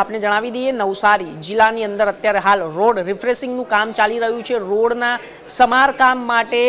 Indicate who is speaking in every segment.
Speaker 1: આપને જણાવી દઈએ, નવસારી જિલ્લાની અંદર અત્યારે હાલ રોડ રિફ્રેશિંગનું કામ ચાલી રહ્યું છે. રોડના સમારકામ માટે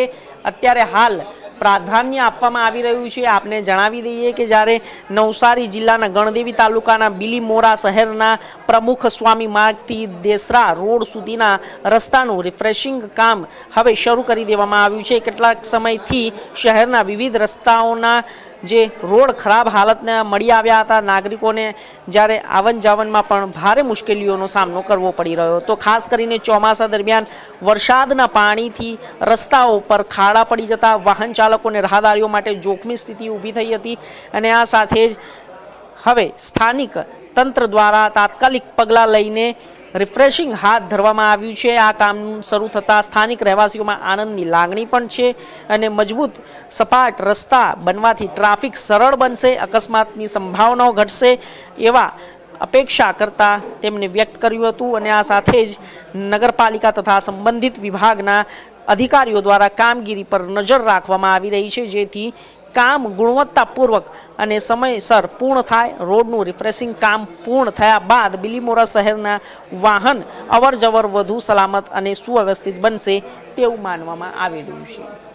Speaker 1: અત્યારે હાલ પ્રાધાન્ય આપવામાં આવી રહ્યું છે. આપને જણાવી દઈએ કે જ્યારે નવસારી જિલ્લાના ગણદેવી તાલુકાના બિલીમોરા શહેરના પ્રમુખ સ્વામી માર્ગથી દેસરા રોડ સુધીના રસ્તાનું રિફ્રેશિંગ કામ હવે શરૂ કરી દેવામાં આવ્યું છે. કેટલાક સમયથી શહેરના વિવિધ રસ્તાઓના જે રોડ ખરાબ હાલતને મળી આવ્યા હતા, નાગરિકોને જ્યારે આવન જાવનમાં પણ ભારે મુશ્કેલીઓનો સામનો કરવો પડી રહ્યો હતો. ખાસ કરીને ચોમાસા દરમિયાન વરસાદના પાણીથી રસ્તાઓ પર ખાડા પડી જતા વાહન ચાલકોને રાહદારીઓ માટે જોખમી સ્થિતિ ઊભી થઈ હતી અને આ સાથે જ હવે સ્થાનિક તંત્ર દ્વારા તાત્કાલિક પગલાં લઈને રિફ્રેશિંગ હાથ ધરવામાં આવ્યું છે. આ કામ શરૂ થતાં સ્થાનિક રહેવાસીઓમાં આનંદની લાગણી પણ છે અને મજબૂત સપાટ રસ્તા બનવાથી ટ્રાફિક સરળ બનશે, અકસ્માતની સંભાવનાઓ ઘટશે એવા અપેક્ષા કરતા તેમને વ્યક્ત કર્યું હતું અને આ સાથે જ નગરપાલિકા તથા સંબંધિત વિભાગના અધિકારીઓ દ્વારા કામગીરી પર નજર રાખવામાં આવી રહી છે. જેથી કામ ગુણવત્તાપૂર્વક અને સમયસર પૂર્ણ થાય. રોડનું રિફ્રેશિંગ કામ પૂર્ણ થયા બાદ બિલીમોરા શહેરના વાહન અવરજવર વધુ સલામત અને સુવ્યવસ્થિત બનશે તેવું માનવામાં આવી રહ્યું છે.